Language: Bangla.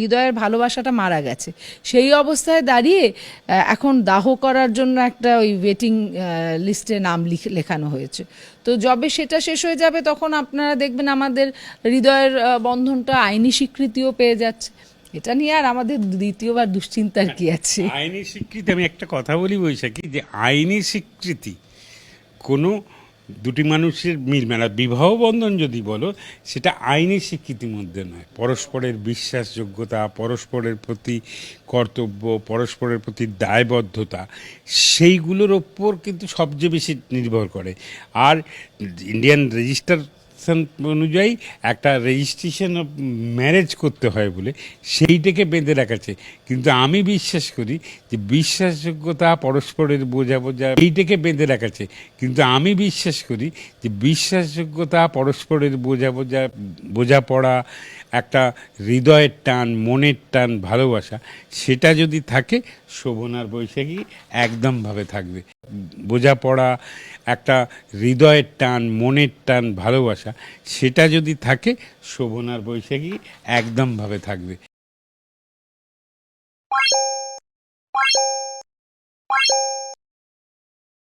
হৃদয়ের ভালোবাসাটা মারা গেছে। সেই অবস্থায় দাঁড়িয়ে এখন দাহ করার জন্য একটা ওই ওয়েটিং লিস্টে নাম লিখ- লেখানো হয়েছে। তো যবে সেটা শেষ হয়ে যাবে, তখন আপনারা দেখবেন আমাদের হৃদয়ের বন্ধনটা আইনি স্বীকৃতিও পেয়ে যাচ্ছে। এটা নিয়ে আর আমাদের দ্বিতীয়বার দুশ্চিন্তার কি আছে? আইনি স্বীকৃতি, আমি একটা কথা বলি বৈশাখী, যে আইনি স্বীকৃতি কোনো দুটি মানুষের মিল মেলা বিবাহ বন্ধন যদি বলো, সেটা আইনি স্বীকৃতির মধ্যে নয়। পরস্পরের বিশ্বাসযোগ্যতা, পরস্পরের প্রতি কর্তব্য, পরস্পরের প্রতি দায়বদ্ধতা, সেইগুলোর ওপর কিন্তু সবচেয়ে বেশি নির্ভর করে। আর ইন্ডিয়ান রেজিস্টার অনুযায়ী একটা রেজিস্ট্রেশন অফ ম্যারেজ করতে হয় বলে সেইটাকে বেঁধে রাখাছে। কিন্তু আমি বিশ্বাস করি যে বিশ্বাসযোগ্যতা পরস্পরের বোঝাবোঝা এইটাকে বেঁধে রাখাছে। কিন্তু আমি বিশ্বাস করি যে বিশ্বাসযোগ্যতা পরস্পরের বোঝাবোঝা, বোঝাপড়া, একটা হৃদয়ের টান, মনের টান, ভালোবাসা, সেটা যদি থাকে শোভনার বৈশাখী একদমভাবে থাকবে। বোঝাপড়া, একটা হৃদয়ের টান, মনের টান ভালোবাসা সেটা যদি থাকে শোভনার বৈশাখী একদমভাবে থাকবে।